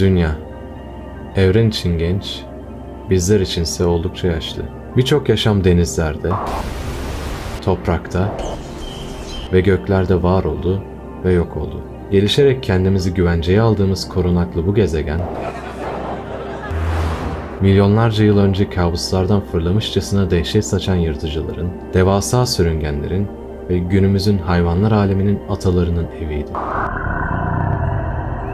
Dünya, evren için genç, bizler içinse oldukça yaşlı. Birçok yaşam denizlerde, toprakta ve göklerde var oldu ve yok oldu. Gelişerek kendimizi güvenceye aldığımız korunaklı bu gezegen, milyonlarca yıl önce kabuslardan fırlamışçasına dehşet saçan yırtıcıların, devasa sürüngenlerin ve günümüzün hayvanlar aleminin atalarının eviydi.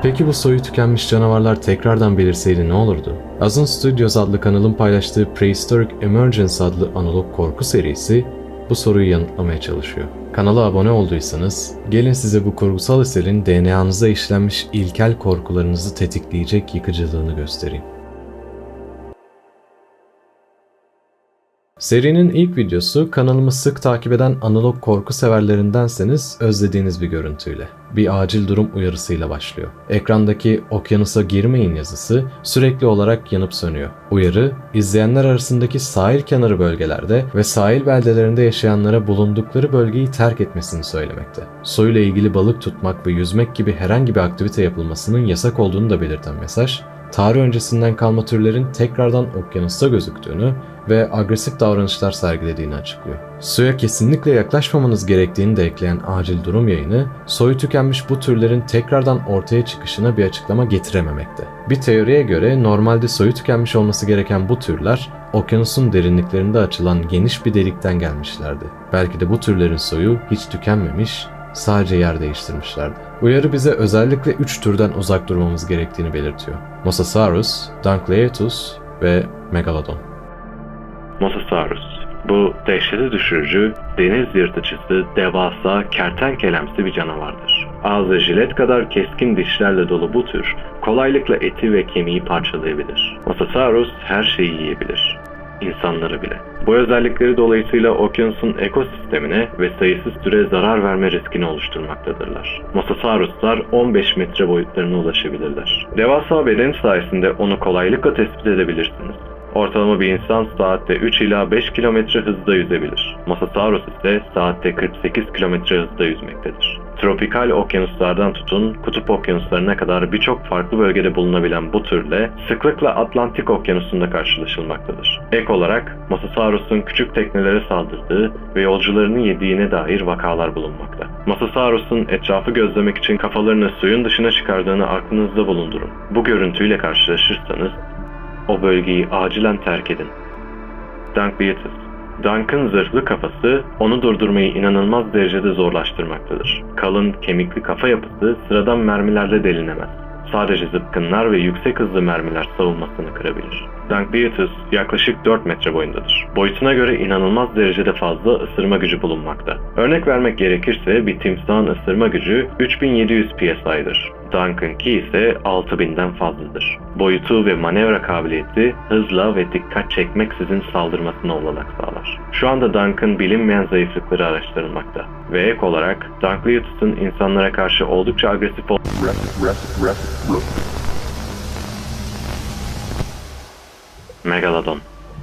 Peki bu soyu tükenmiş canavarlar tekrardan belirseydi ne olurdu? Azın Studios adlı kanalın paylaştığı Prehistoric Emergence adlı analog korku serisi bu soruyu yanıtlamaya çalışıyor. Kanala abone olduysanız gelin size bu kurgusal eserin DNA'nıza işlenmiş ilkel korkularınızı tetikleyecek yıkıcılığını göstereyim. Serinin ilk videosu kanalımı sık takip eden analog korku severlerindenseniz özlediğiniz bir görüntüyle. Bir acil durum uyarısıyla başlıyor. Ekrandaki okyanusa girmeyin yazısı sürekli olarak yanıp sönüyor. Uyarı, izleyenler arasındaki sahil kenarı bölgelerde ve sahil beldelerinde yaşayanlara bulundukları bölgeyi terk etmesini söylemekte. Suyla ilgili balık tutmak ve yüzmek gibi herhangi bir aktivite yapılmasının yasak olduğunu da belirten mesaj, tarih öncesinden kalma türlerin tekrardan okyanusta gözüktüğünü ve agresif davranışlar sergilediğini açıklıyor. Suya kesinlikle yaklaşmamanız gerektiğini de ekleyen acil durum yayını, soyu tükenmiş bu türlerin tekrardan ortaya çıkışına bir açıklama getirememekte. Bir teoriye göre normalde soyu tükenmiş olması gereken bu türler, okyanusun derinliklerinde açılan geniş bir delikten gelmişlerdi. Belki de bu türlerin soyu hiç tükenmemiş, sadece yer değiştirmişlerdi. Uyarı bize özellikle 3 türden uzak durmamız gerektiğini belirtiyor. Mosasaurus, Dunkleatus ve Megalodon. Mosasaurus. Bu dehşete düşürücü, deniz yırtıcısı, devasa, kertenkelemsi bir canavardır. Ağzı jilet kadar keskin dişlerle dolu bu tür, kolaylıkla eti ve kemiği parçalayabilir. Mosasaurus her şeyi yiyebilir. İnsanları bile. Bu özellikleri dolayısıyla okyanusun ekosistemine ve sayısız türe zarar verme riskini oluşturmaktadırlar. Mosasauruslar 15 metre boyutlarına ulaşabilirler. Devasa beden sayesinde onu kolaylıkla tespit edebilirsiniz. Ortalama bir insan saatte 3 ila 5 kilometre hızda yüzebilir. Mosasaurus ise saatte 48 kilometre hızda yüzmektedir. Tropikal okyanuslardan tutun kutup okyanuslarına kadar birçok farklı bölgede bulunabilen bu türle sıklıkla Atlantik okyanusunda karşılaşılmaktadır. Ek olarak Mosasaurus'un küçük teknelere saldırdığı ve yolcularını yediğine dair vakalar bulunmakta. Mosasaurus'un etrafı gözlemek için kafalarını suyun dışına çıkardığını aklınızda bulundurun. Bu görüntüyle karşılaşırsanız o bölgeyi acilen terk edin. Dunk Beatus Dunk'ın zırhlı kafası onu durdurmayı inanılmaz derecede zorlaştırmaktadır. Kalın, kemikli kafa yapısı sıradan mermilerle delinemez. Sadece zıpkınlar ve yüksek hızlı mermiler savunmasını kırabilir. Dunk Beatus yaklaşık 4 metre boyundadır. Boyutuna göre inanılmaz derecede fazla ısırma gücü bulunmakta. Örnek vermek gerekirse bir timsahın ısırma gücü 3700 psi'dir. Dunk'ınki ise 6000'den fazladır. Boyutu ve manevra kabiliyeti hızla ve dikkat çekmeksizin saldırmasına olanak sağlar. Şu anda Dunk'ın bilinmeyen zayıflıkları araştırılmakta ve ek olarak Dunkleatus'un insanlara karşı oldukça agresif ol Megalodon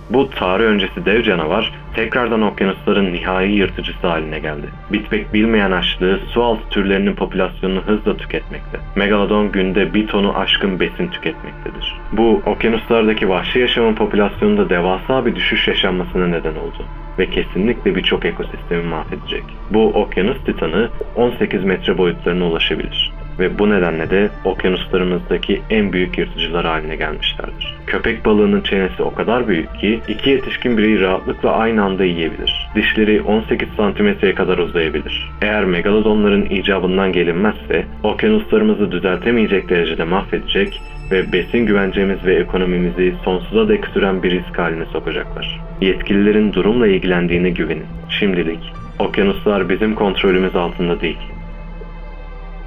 bu tarih öncesi dev canavar tekrardan okyanusların nihai yırtıcısı haline geldi. Bitmek bilmeyen açlığı su altı türlerinin popülasyonunu hızla tüketmekte. Megalodon günde bir tonu aşkın besin tüketmektedir. Bu okyanuslardaki vahşi yaşamın popülasyonunda devasa bir düşüş yaşanmasına neden oldu ve kesinlikle birçok ekosistemi mahvedecek. Bu okyanus titanı 18 metre boyutlarına ulaşabilir ve bu nedenle de okyanuslarımızdaki en büyük yırtıcılar haline gelmişlerdir. Köpek balığının çenesi o kadar büyük ki iki yetişkin bireyi rahatlıkla aynı anda yiyebilir. Dişleri 18 santimetreye kadar uzayabilir. Eğer megalodonların icabından gelinmezse okyanuslarımızı düzeltemeyecek derecede mahvedecek ve besin güvencemiz ve ekonomimizi sonsuza dek süren bir risk haline sokacaklar. Yetkililerin durumla ilgilendiğine güvenin. Şimdilik okyanuslar bizim kontrolümüz altında değil.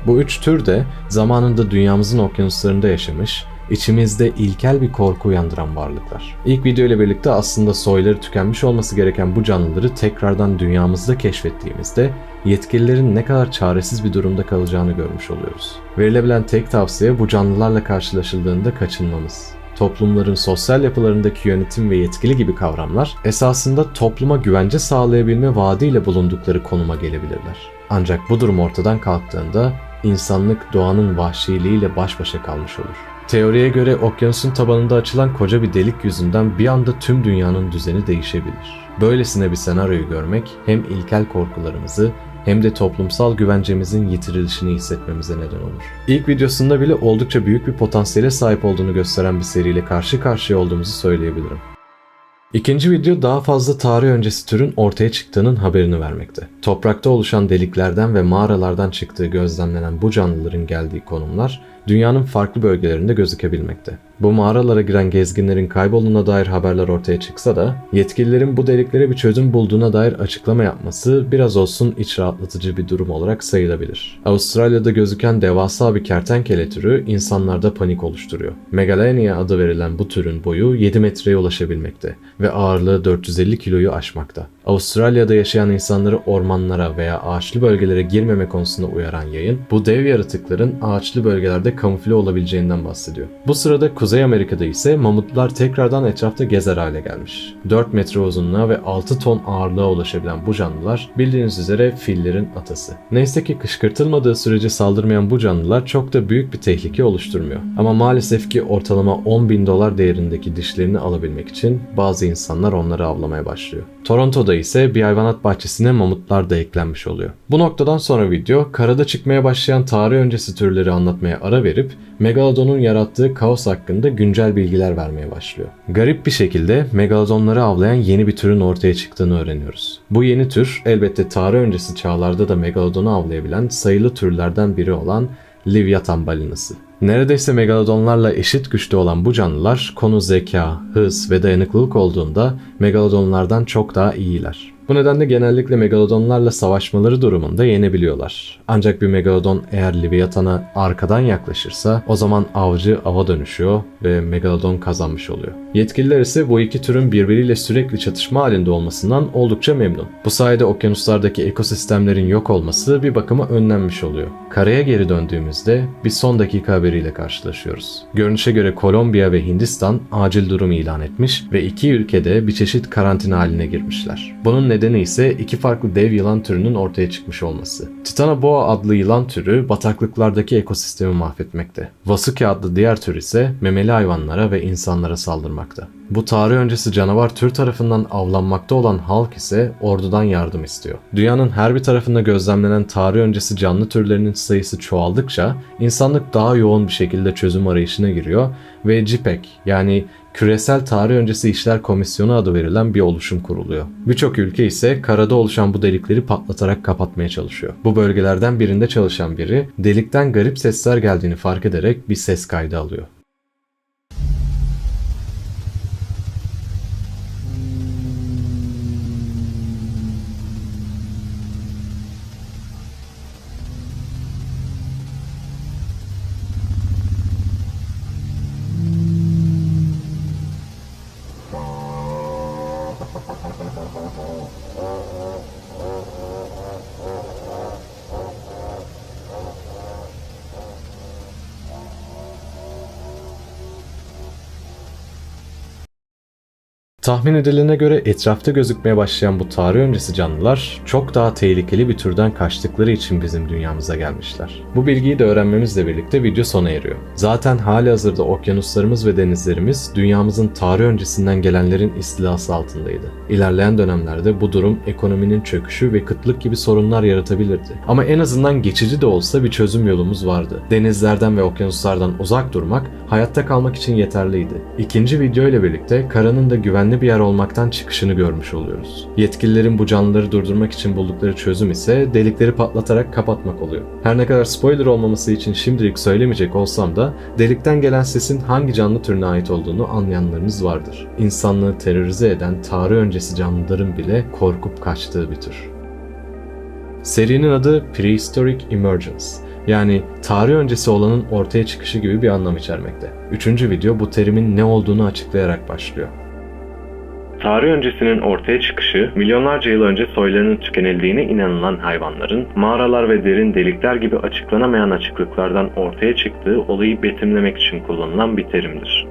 Bu üç tür de zamanında dünyamızın okyanuslarında yaşamış, içimizde ilkel bir korku uyandıran varlıklar. İlk video ile birlikte aslında soyları tükenmiş olması gereken bu canlıları tekrardan dünyamızda keşfettiğimizde yetkililerin ne kadar çaresiz bir durumda kalacağını görmüş oluyoruz. Verilebilen tek tavsiye bu canlılarla karşılaşıldığında kaçınmamız toplumların sosyal yapılarındaki yönetim ve yetkili gibi kavramlar esasında topluma güvence sağlayabilme vaadiyle bulundukları konuma gelebilirler. Ancak bu durum ortadan kalktığında insanlık doğanın vahşiliğiyle baş başa kalmış olur. Teoriye göre okyanusun tabanında açılan koca bir delik yüzünden bir anda tüm dünyanın düzeni değişebilir. Böylesine bir senaryoyu görmek hem ilkel korkularımızı hem de toplumsal güvencemizin yitirilişini hissetmemize neden olur. İlk videosunda bile oldukça büyük bir potansiyele sahip olduğunu gösteren bir seriyle karşı karşıya olduğumuzu söyleyebilirim. İkinci video daha fazla tarih öncesi türün ortaya çıktığının haberini vermekte. Toprakta oluşan deliklerden ve mağaralardan çıktığı gözlemlenen bu canlıların geldiği konumlar dünyanın farklı bölgelerinde gözükebilmekte. Bu mağaralara giren gezginlerin kaybolduğuna dair haberler ortaya çıksa da yetkililerin bu deliklere bir çözüm bulduğuna dair açıklama yapması biraz olsun iç rahatlatıcı bir durum olarak sayılabilir. Avustralya'da gözüken devasa bir kertenkele türü insanlarda panik oluşturuyor. Megalania adı verilen bu türün boyu 7 metreye ulaşabilmekte ve ağırlığı 450 kiloyu aşmakta. Avustralya'da yaşayan insanları ormanlara veya ağaçlı bölgelere girmeme konusunda uyaran yayın, bu dev yaratıkların ağaçlı bölgelerde kamufle olabileceğinden bahsediyor. Bu sırada Kuzey Amerika'da ise mamutlar tekrardan etrafta gezer hale gelmiş. 4 metre uzunluğa ve 6 ton ağırlığa ulaşabilen bu canlılar bildiğiniz üzere fillerin atası. Neyse ki kışkırtılmadığı sürece saldırmayan bu canlılar çok da büyük bir tehlike oluşturmuyor. Ama maalesef ki ortalama 10 bin dolar değerindeki dişlerini alabilmek için bazı insanlar onları avlamaya başlıyor. Toronto'da ise bir hayvanat bahçesine mamutlar da eklenmiş oluyor. Bu noktadan sonra video karada çıkmaya başlayan tarih öncesi türleri anlatmaya ara verip Megalodon'un yarattığı kaos hakkında güncel bilgiler vermeye başlıyor. Garip bir şekilde Megalodonları avlayan yeni bir türün ortaya çıktığını öğreniyoruz. Bu yeni tür elbette tarih öncesi çağlarda da Megalodon'u avlayabilen sayılı türlerden biri olan Livyatan balinası. Neredeyse megalodonlarla eşit güçte olan bu canlılar konu zeka, hız ve dayanıklılık olduğunda megalodonlardan çok daha iyiler. Bu nedenle genellikle megalodonlarla savaşmaları durumunda yenebiliyorlar. Ancak bir megalodon eğer Leviathan'a arkadan yaklaşırsa o zaman avcı ava dönüşüyor ve megalodon kazanmış oluyor. Yetkililer ise bu iki türün birbiriyle sürekli çatışma halinde olmasından oldukça memnun. Bu sayede okyanuslardaki ekosistemlerin yok olması bir bakıma önlenmiş oluyor. Karaya geri döndüğümüzde bir son dakika haberiyle karşılaşıyoruz. Görünüşe göre Kolombiya ve Hindistan acil durum ilan etmiş ve iki ülkede bir çeşit karantina haline girmişler. Bunun nedeni ise iki farklı dev yılan türünün ortaya çıkmış olması. Titanoboa adlı yılan türü bataklıklardaki ekosistemi mahvetmekte. Vasuki adlı diğer tür ise memeli hayvanlara ve insanlara saldırmakta. Bu tarih öncesi canavar tür tarafından avlanmakta olan halk ise ordudan yardım istiyor. Dünyanın her bir tarafında gözlemlenen tarih öncesi canlı türlerinin sayısı çoğaldıkça insanlık daha yoğun bir şekilde çözüm arayışına giriyor ve CIPEC yani Küresel Tarih Öncesi İşler Komisyonu adı verilen bir oluşum kuruluyor. Birçok ülke ise karada oluşan bu delikleri patlatarak kapatmaya çalışıyor. Bu bölgelerden birinde çalışan biri delikten garip sesler geldiğini fark ederek bir ses kaydı alıyor. Tahmin edilene göre etrafta gözükmeye başlayan bu tarih öncesi canlılar çok daha tehlikeli bir türden kaçtıkları için bizim dünyamıza gelmişler. Bu bilgiyi de öğrenmemizle birlikte video sona eriyor. Zaten hali hazırda okyanuslarımız ve denizlerimiz dünyamızın tarih öncesinden gelenlerin istilası altındaydı. İlerleyen dönemlerde bu durum ekonominin çöküşü ve kıtlık gibi sorunlar yaratabilirdi. Ama en azından geçici de olsa bir çözüm yolumuz vardı. Denizlerden ve okyanuslardan uzak durmak hayatta kalmak için yeterliydi. İkinci video ile birlikte karanın da güvenli bir yer olmaktan çıkışını görmüş oluyoruz. Yetkililerin bu canlıları durdurmak için buldukları çözüm ise delikleri patlatarak kapatmak oluyor. Her ne kadar spoiler olmaması için şimdilik söylemeyecek olsam da delikten gelen sesin hangi canlı türüne ait olduğunu anlayanlarınız vardır. İnsanlığı terörize eden tarih öncesi canlıların bile korkup kaçtığı bir tür. Serinin adı Prehistoric Emergence yani tarih öncesi olanın ortaya çıkışı gibi bir anlam içermekte. Üçüncü video bu terimin ne olduğunu açıklayarak başlıyor. Tarih öncesinin ortaya çıkışı, milyonlarca yıl önce soylarının tükenildiğine inanılan hayvanların mağaralar ve derin delikler gibi açıklanamayan açıklıklardan ortaya çıktığı olayı betimlemek için kullanılan bir terimdir.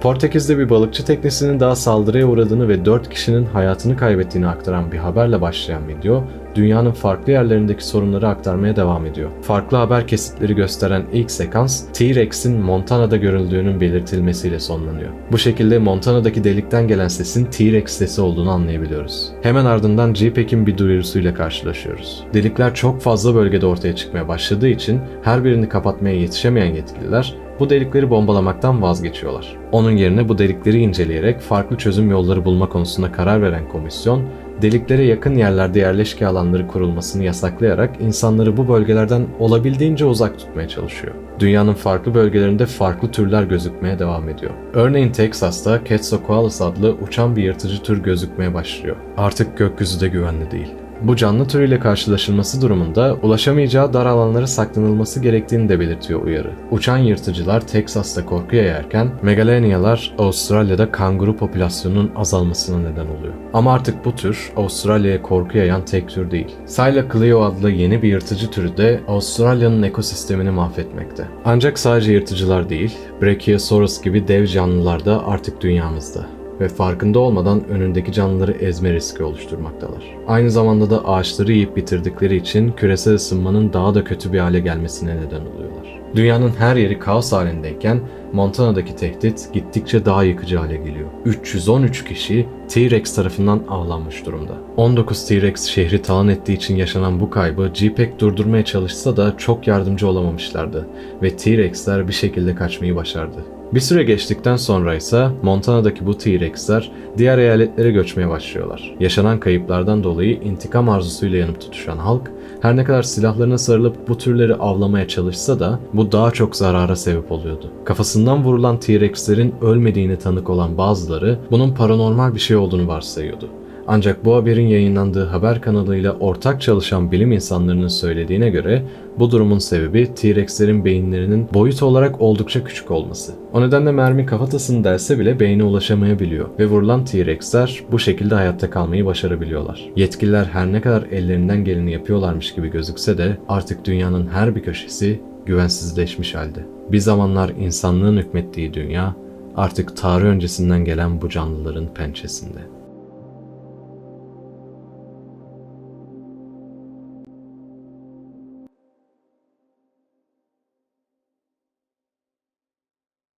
Portekiz'de bir balıkçı teknesinin daha saldırıya uğradığını ve 4 kişinin hayatını kaybettiğini aktaran bir haberle başlayan video, dünyanın farklı yerlerindeki sorunları aktarmaya devam ediyor. Farklı haber kesitleri gösteren ilk sekans T-Rex'in Montana'da görüldüğünün belirtilmesiyle sonlanıyor. Bu şekilde Montana'daki delikten gelen sesin T-Rex sesi olduğunu anlayabiliyoruz. Hemen ardından JPEG'in bir duyurusuyla karşılaşıyoruz. Delikler çok fazla bölgede ortaya çıkmaya başladığı için her birini kapatmaya yetişemeyen yetkililer bu delikleri bombalamaktan vazgeçiyorlar. Onun yerine bu delikleri inceleyerek farklı çözüm yolları bulma konusunda karar veren komisyon, deliklere yakın yerlerde yerleşke alanları kurulmasını yasaklayarak insanları bu bölgelerden olabildiğince uzak tutmaya çalışıyor. Dünyanın farklı bölgelerinde farklı türler gözükmeye devam ediyor. Örneğin Texas'ta Quetzalcoatlus adlı uçan bir yırtıcı tür gözükmeye başlıyor. Artık gökyüzü de güvenli değil. Bu canlı türüyle karşılaşılması durumunda ulaşamayacağı dar alanlara saklanılması gerektiğini de belirtiyor uyarı. Uçan yırtıcılar Teksas'ta korku yayarken megaleniyalar Avustralya'da kanguru popülasyonunun azalmasına neden oluyor. Ama artık bu tür Avustralya'ya korku yayan tek tür değil. Sayla Clio adlı yeni bir yırtıcı türü de Avustralya'nın ekosistemini mahvetmekte. Ancak sadece yırtıcılar değil, Brachiosaurus gibi dev canlılar da artık dünyamızda ve farkında olmadan önündeki canlıları ezme riski oluşturmaktalar. Aynı zamanda da ağaçları yiyip bitirdikleri için küresel ısınmanın daha da kötü bir hale gelmesine neden oluyorlar. Dünyanın her yeri kaos halindeyken Montana'daki tehdit gittikçe daha yıkıcı hale geliyor. 313 kişi T-Rex tarafından avlanmış durumda. 19 T-Rex şehri talan ettiği için yaşanan bu kaybı GPEG durdurmaya çalışsa da çok yardımcı olamamışlardı ve T-Rex'ler bir şekilde kaçmayı başardı. Bir süre geçtikten sonra ise Montana'daki bu T-Rex'ler diğer eyaletlere göçmeye başlıyorlar. Yaşanan kayıplardan dolayı intikam arzusuyla yanıp tutuşan halk, her ne kadar silahlarına sarılıp bu türleri avlamaya çalışsa da bu daha çok zarara sebep oluyordu. Kafasından vurulan T-Rex'lerin ölmediğini tanık olan bazıları bunun paranormal bir şey olduğunu varsayıyordu. Ancak bu haberin yayınlandığı haber kanalıyla ortak çalışan bilim insanlarının söylediğine göre bu durumun sebebi T-Rex'lerin beyinlerinin boyut olarak oldukça küçük olması. O nedenle mermi kafatasını delse bile beyne ulaşamayabiliyor ve vurulan T-Rex'ler bu şekilde hayatta kalmayı başarabiliyorlar. Yetkililer her ne kadar ellerinden geleni yapıyorlarmış gibi gözükse de artık dünyanın her bir köşesi güvensizleşmiş halde. Bir zamanlar insanlığın hükmettiği dünya artık tarih öncesinden gelen bu canlıların pençesinde.